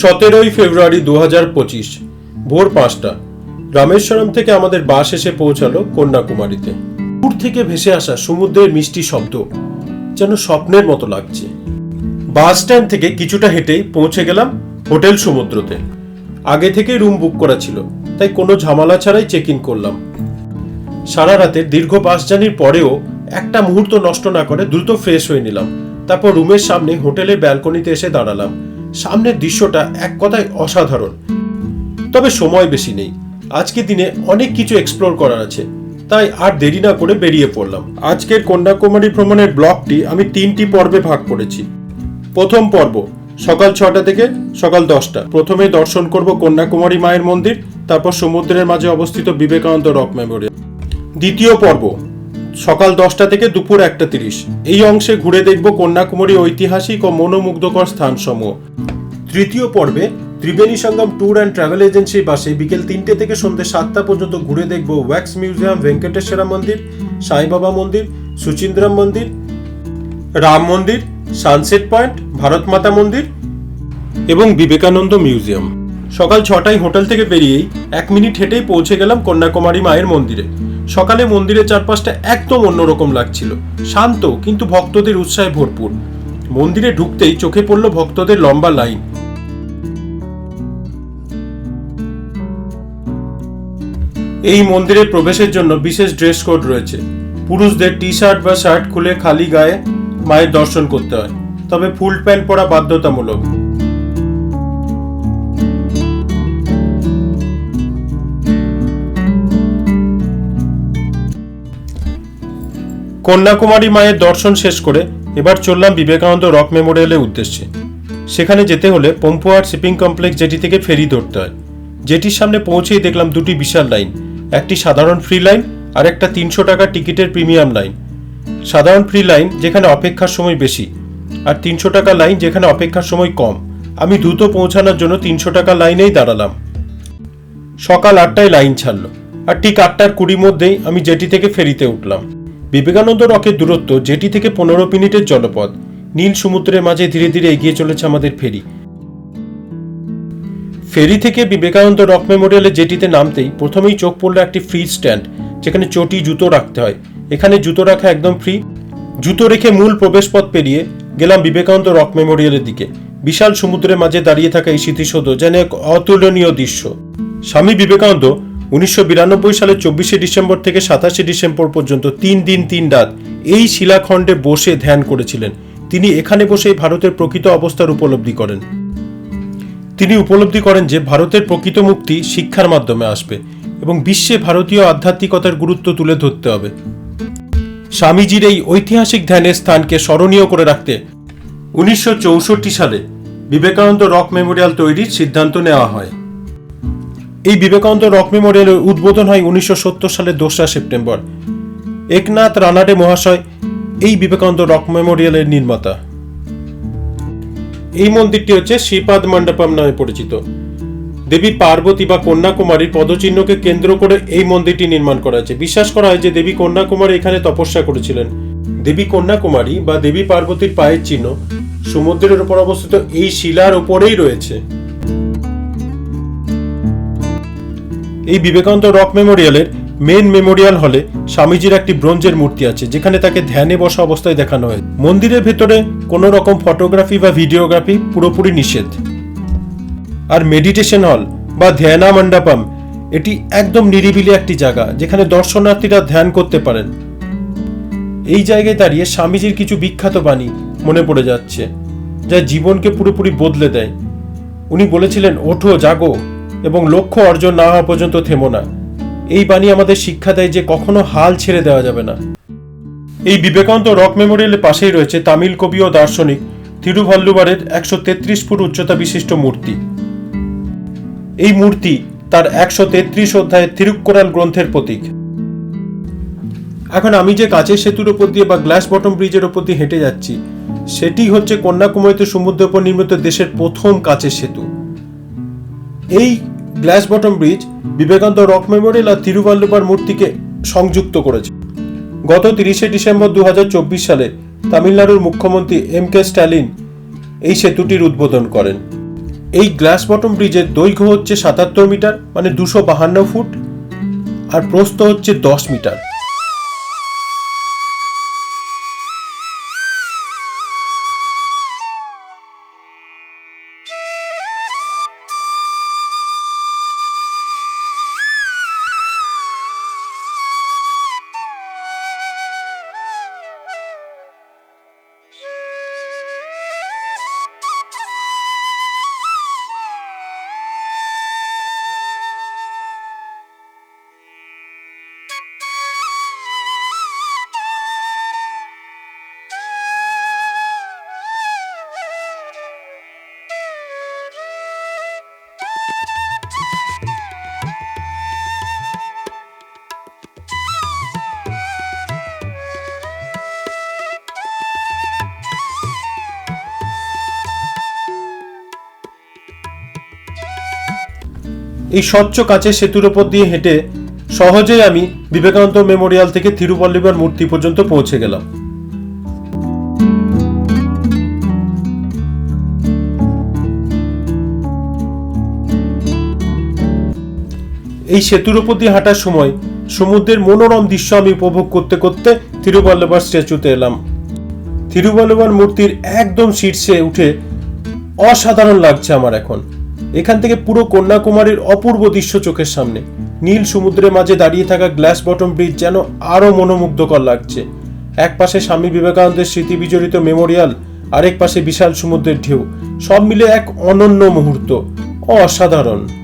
সতেরোই ফেব্রুয়ারি দু হাজার পঁচিশ, ভোর পাঁচটা। রামেশ্বরম থেকে আমাদের বাস এসে পৌঁছালো কন্যাকুমারীতে। দূর থেকে ভেসে আসা সমুদ্রের মিষ্টি শব্দ যেন স্বপ্নের মতো লাগছে। বাস স্ট্যান্ড থেকে কিছুটা হেঁটেই পৌঁছে গেলাম হোটেল সমুদ্রতে। আগে থেকেই রুম বুক করা ছিল, তাই কোনো ঝামেলা ছাড়াই চেক ইন করলাম। সারা রাতে দীর্ঘ বাস জার্নির পরেও একটা মুহূর্ত নষ্ট না করে দ্রুত ফ্রেশ হয়ে নিলাম। তারপর রুমের সামনে হোটেলের ব্যালকনিতে এসে দাঁড়ালাম। সামনের দৃশ্যটা এক কথায় অসাধারণ। তবে সময় বেশি নেই। আজকে দিনে অনেক কিছু এক্সপ্লোর করার আছে। তাই আর দেরি না করে বেরিয়ে পড়লাম। আজকের কন্যাকুমারী ভ্রমণের ব্লগটি আমি তিনটি পর্বে ভাগ করেছি। প্রথম পর্ব, সকাল ছটা থেকে সকাল দশটা। প্রথমে দর্শন করব কন্যাকুমারী মায়ের মন্দির, তারপর সমুদ্রের মাঝে অবস্থিত বিবেকানন্দ রক মেমোরিয়াল। দ্বিতীয় পর্ব, সকাল দশটা থেকে দুপুর একটা তিরিশ। এই অংশে ঘুরে দেখব কন্যাকুমারী ঐতিহাসিক ও মনোমুগ্ধকর স্থানসমূহ। তৃতীয় পর্বে Triveni Sangam tour and travel এজেন্সির বাসে বিকেল তিনটে থেকে সন্ধ্যে সাতটা পর্যন্ত ঘুরে দেখব ওয়্যাক্স মিউজিয়াম, ভেঙ্কটেশ্বরা মন্দির, সাইবাবা মন্দির, সুচিন্দ্রাম মন্দির, রাম মন্দির, সানসেট পয়েন্ট ভারত মাতা মন্দির এবং বিবেকানন্দ মিউজিয়াম। সকাল ছটায় হোটেল থেকে বেরিয়েই এক মিনিট হেঁটেই পৌঁছে গেলাম কন্যাকুমারী মায়ের মন্দিরে। সকালে মন্দিরের চারপাশটা একদম অন্যরকম লাগছিল, শান্ত কিন্তু ভক্তদের উৎসাহে ভরপুর। মন্দিরে ঢুকতেই চোখে পড়ল ভক্তদের লম্বা লাইন। এই মন্দিরে প্রবেশের জন্য বিশেষ ড্রেস কোড রয়েছে। পুরুষদের টি শার্ট বা শার্ট খুলে খালি গায়ে মায়ের দর্শন করতে হয়। তবে ফুল প্যান্ট পরা বাধ্যতামূলক। কন্যাকুমারী মায়ের দর্শন শেষ করে এবার চললাম বিবেকানন্দ রক মেমোরিয়ালের উদ্দেশ্যে। সেখানে যেতে হলে পম্পুয়ার শিপিং কমপ্লেক্স যেটি থেকে ফেরি ধরতে হয়। যেটির সামনে পৌঁছেই দেখলাম দুটি বিশাল লাইন। একটি সাধারণ ফ্রি লাইন আর একটা তিনশো টাকা টিকিটের প্রিমিয়াম লাইন সাধারণ ফ্রি লাইন যেখানে অপেক্ষার সময় বেশি আর তিনশো টাকা লাইন যেখানে অপেক্ষার সময় কম। আমি দ্রুত পৌঁছানোর জন্য তিনশো টাকা লাইনেই দাঁড়ালাম। সকাল আটটায় লাইন ছাড়লো আর ঠিক আটটার কুড়ি মধ্যেই আমি জেটি থেকে ফেরিতে উঠলাম। বিবেকানন্দ রকের দূরত্ব জেটি থেকে পনেরো মিনিটের জলপথ। নীল সমুদ্রের মাঝে ধীরে ধীরে এগিয়ে চলেছে আমাদের ফেরি। ফেরি থেকে বিবেকানন্দ রক মেমোরিয়ালে জেটিতে নামতেই প্রথমেই চোখ পড়ল একটি ফ্রি স্ট্যান্ড, যেখানে চটি, জুতো রাখতে হয়। এখানে জুতো রাখা একদম ফ্রি। জুতো রেখে মূল প্রবেশপথ পেরিয়ে গেলাম বিবেকানন্দ রক মেমোরিয়ালের দিকে। বিশাল সমুদ্রের মাঝে দাঁড়িয়ে থাকা এই স্মৃতিসৌধ যেন এক অতুলনীয় দৃশ্য। স্বামী বিবেকানন্দ উনিশশো বিরানব্বই সালের চব্বিশে ডিসেম্বর থেকে সাতাশে ডিসেম্বর পর্যন্ত তিন দিন, তিন রাত এই শিলাখণ্ডে বসে ধ্যান করেছিলেন। তিনি এখানে বসেই ভারতের প্রকৃত অবস্থার উপলব্ধি করেন। তিনি উপলব্ধি করেন যে ভারতের প্রকৃত মুক্তি শিক্ষার মাধ্যমে আসবে এবং বিশ্বে ভারতীয় আধ্যাত্মিকতার গুরুত্ব তুলে ধরতে হবে। স্বামীজির এই ঐতিহাসিক ধ্যানের স্থানকে স্মরণীয় করে রাখতে উনিশশো চৌষট্টি সালে বিবেকানন্দ রক মেমোরিয়াল তৈরির সিদ্ধান্ত নেওয়া হয়। এই বিবেকানন্দ রক মেমোরিয়ালের উদ্বোধন হয় উনিশশো সত্তর সালের দোসরা সেপ্টেম্বর। একনাথ রানাডে মহাশয় এই বিবেকানন্দ রক মেমোরিয়ালের নির্মাতা। এই মন্দিরটি হচ্ছে শ্রীপাদ মণ্ডপম নামে পরিচিত। দেবী পার্বতী বা কন্যাকুমারীর পদচিহ্নকে কেন্দ্র করে এই মন্দিরটি নির্মাণ করা হয়েছে। বিশ্বাস করা হয় যে দেবী কন্যাকুমারী এখানে তপস্যা করেছিলেন। দেবী কন্যাকুমারী বা দেবী পার্বতীর পায়ের চিহ্ন সমুদ্রের উপর অবস্থিত এই শিলার ওপরেই রয়েছে। এই বিবেকানন্দ রক মেমোরিয়ালের মেন মেমোরিয়াল হলে স্বামীজির একটি ব্রোঞ্জের মূর্তি আছে, যেখানে তাকে ধ্যানে বসা অবস্থায় দেখানো হয়। মন্দিরের ভেতরে কোনো রকম ফটোগ্রাফি বা ভিডিওগ্রাফি পুরোপুরি নিষেধ। আর মেডিটেশন হল বা ধ্যানা মণ্ডপম এটি একদম নিরিবিলি একটি জায়গা, যেখানে দর্শনার্থীরা ধ্যান করতে পারেন। এই জায়গায় দাঁড়িয়ে স্বামীজির কিছু বিখ্যাত বাণী মনে পড়ে যাচ্ছে, যা জীবনকে পুরোপুরি বদলে দেয়। উনি বলেছিলেন, ওঠো, জাগো, এবং লক্ষ্য অর্জন না হওয়া পর্যন্ত থেমো না। এই বাণী আমাদের শিক্ষা দেয় যে কখনো হাল ছেড়ে দেওয়া যাবে না। এই বিবেকানন্দ রক মেমোরিয়ালের পাশেই রয়েছে তামিল কবি ও দার্শনিক থিরুভল্লুবারের একশো তেত্রিশ ফুট উচ্চতা বিশিষ্ট মূর্তি। এই মূর্তি তার একশো তেত্রিশ অধ্যায়ের থিরুক্কোরাল গ্রন্থের প্রতীক। এখন আমি যে কাঁচের সেতুর উপর দিয়ে বা গ্লাস বটম ব্রিজের উপর দিয়ে হেঁটে যাচ্ছি, সেটি হচ্ছে কন্যাকুমারীতে সমুদ্রের উপর নির্মিত দেশের প্রথম কাঁচের সেতু। এই glass bottom bridge Vivekananda rock memorial আর তিরুভাল্লুবার মূর্তিকে সংযুক্ত করেছে। গত তিরিশে ডিসেম্বর দু হাজার চব্বিশ সালে তামিলনাড়ুর মুখ্যমন্ত্রী এম কে স্ট্যালিন এই সেতুটির উদ্বোধন করেন। এই গ্লাস বটম ব্রিজের দৈর্ঘ্য হচ্ছে সাতাত্তর মিটার মানে দুশো বাহান্ন ফুট, আর প্রস্থ হচ্ছে দশ মিটার। এই স্বচ্ছ কাচের সেতুর ওপর দিয়ে হেঁটে সহজেই আমি বিবেকানন্দ মেমোরিয়াল থেকে থিরুপল্লিবার মূর্তি পর্যন্ত পৌঁছে গেলাম। এই সেতুর উপর দিয়ে হাঁটার সময় সমুদ্রের মনোরম দৃশ্য আমি উপভোগ করতে করতে থিরুপল্লবার স্ট্যাচুতে এলাম। থিরুপল্লবার মূর্তির একদম শীর্ষে উঠে অসাধারণ লাগছে আমার এখন। এখান থেকে পুরো কন্যাকুমারীর অপূর্ব দৃশ্য চোখের সামনে। নীল সমুদ্রের মাঝে দাঁড়িয়ে থাকা গ্লাস বটম ব্রিজ যেন আরও মনোমুগ্ধকর লাগছে। এক পাশে স্বামী বিবেকানন্দের স্মৃতি বিজড়িত মেমোরিয়াল, আরেক পাশে বিশাল সমুদ্রের ঢেউ। সব মিলে এক অনন্য মুহূর্ত। অসাধারণ।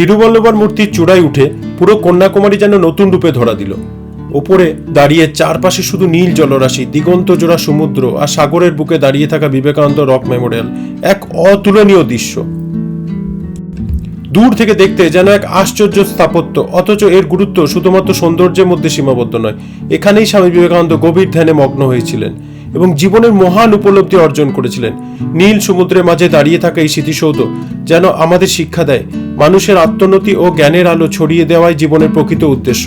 থিরুবল্লভার মূর্তির চূড়ায় উঠে পুরো কন্যাকুমারী যেন নতুন রূপে ধরা দিল। ওপরে দাঁড়িয়ে চারপাশে শুধু নীল জলরাশি, দিগন্ত জোড়া সমুদ্র আর সাগরের বুকে দাঁড়িয়ে থাকা বিবেকানন্দ রক মেমোরিয়াল এক অতুলনীয় দৃশ্য। দূর থেকে দেখতে যেন এক আশ্চর্য স্থাপত্য, অথচ এর গুরুত্ব শুধুমাত্র সৌন্দর্যের মধ্যে সীমাবদ্ধ নয়। এখানেই স্বামী বিবেকানন্দ গভীর ধ্যানে মগ্ন হয়েছিলেন। এবং জীবনের মহান উপলব্ধি অর্জন করেছিলেন। নীল সমুদ্রের মাঝে দাঁড়িয়ে থাকা এই স্মৃতিসৌধ যেন আমাদের শিক্ষা দেয়, মানুষের আত্মনতি ও জ্ঞানের আলো ছড়িয়ে দেওয়াই জীবনের প্রকৃত উদ্দেশ্য।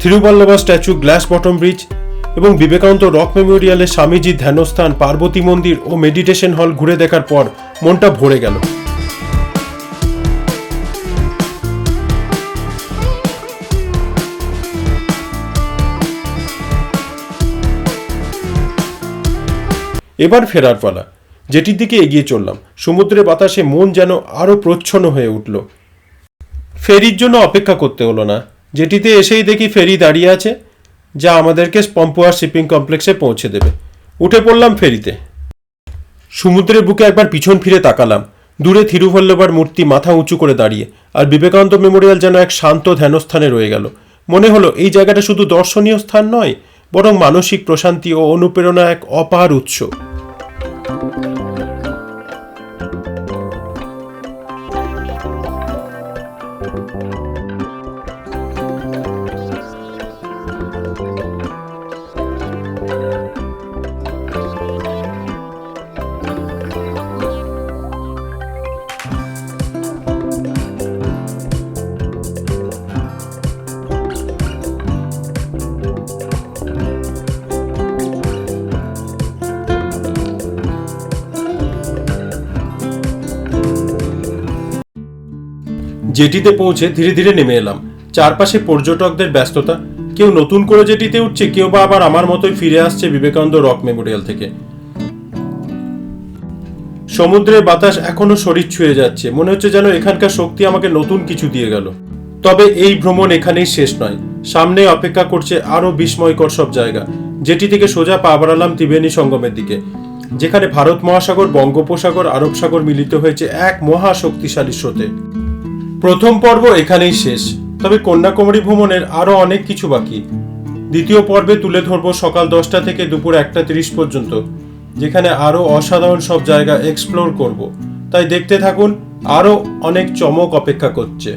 Thiruvalluvar statue, glass bottom bridge এবং বিবেকানন্দ রক মেমোরিয়ালে স্বামীজির ধ্যানস্থান, পার্বতী মন্দির ও মেডিটেশন হল ঘুরে দেখার পর মনটা ভরে গেল। এবার ফেরার পালা। যেটির দিকে এগিয়ে চললাম। সমুদ্রের বাতাসে মন যেন আরও প্রচ্ছন্ন হয়ে উঠল। ফেরির জন্য অপেক্ষা করতে হলো না। যেটিতে এসেই দেখি ফেরি দাঁড়িয়ে আছে, যা আমাদেরকে পম্পোয়ার শিপিং কমপ্লেক্সে পৌঁছে দেবে। উঠে পড়লাম ফেরিতে। সমুদ্রের বুকে একবার পিছন ফিরে তাকালাম। দূরে থিরুভল্লভার মূর্তি মাথা উঁচু করে দাঁড়িয়ে, আর বিবেকানন্দ মেমোরিয়াল যেন এক শান্ত ধ্যানস্থানে রয়ে গেল। মনে হলো, এই জায়গাটা শুধু দর্শনীয় স্থান নয়, বরং মানসিক প্রশান্তি ও অনুপ্রেরণা এক অপার উৎস। জেটিতে পৌঁছে ধীরে ধীরে নেমে এলাম। চারপাশে পর্যটকদের ব্যস্ততা। কেউ নতুন করে জেটিতে উঠছে, কেউ বা আবার আমার মতোই ফিরে আসছে বিবেকানন্দ রক মেমোরিয়াল থেকে। সমুদ্রের বাতাস এখনও শরীর ছুঁয়ে যাচ্ছে। মনে হচ্ছে যেন এখানকার শক্তি আমাকে নতুন কিছু দিয়ে গেল। তবে এই ভ্রমণ এখানেই শেষ নয়। সামনে অপেক্ষা করছে আরও বিস্ময়কর সব জায়গা। যেটি থেকে সোজা পা বাড়ালাম ত্রিবেণী সঙ্গমের দিকে, যেখানে ভারত মহাসাগর, বঙ্গোপসাগর আরব সাগর মিলিত হয়েছে এক মহা শক্তিশালী স্রোতে। প্রথম পর্ব এখানেই শেষ। তবে কন্যাকুমারী ভ্রমণের আরও অনেক কিছু বাকি। দ্বিতীয় পর্বে তুলে ধরব সকাল দশটা থেকে দুপুর একটা তিরিশ পর্যন্ত, যেখানে আরও অসাধারণ সব জায়গা এক্সপ্লোর করব। তাই দেখতে থাকুন, আরও অনেক চমক অপেক্ষা করছে।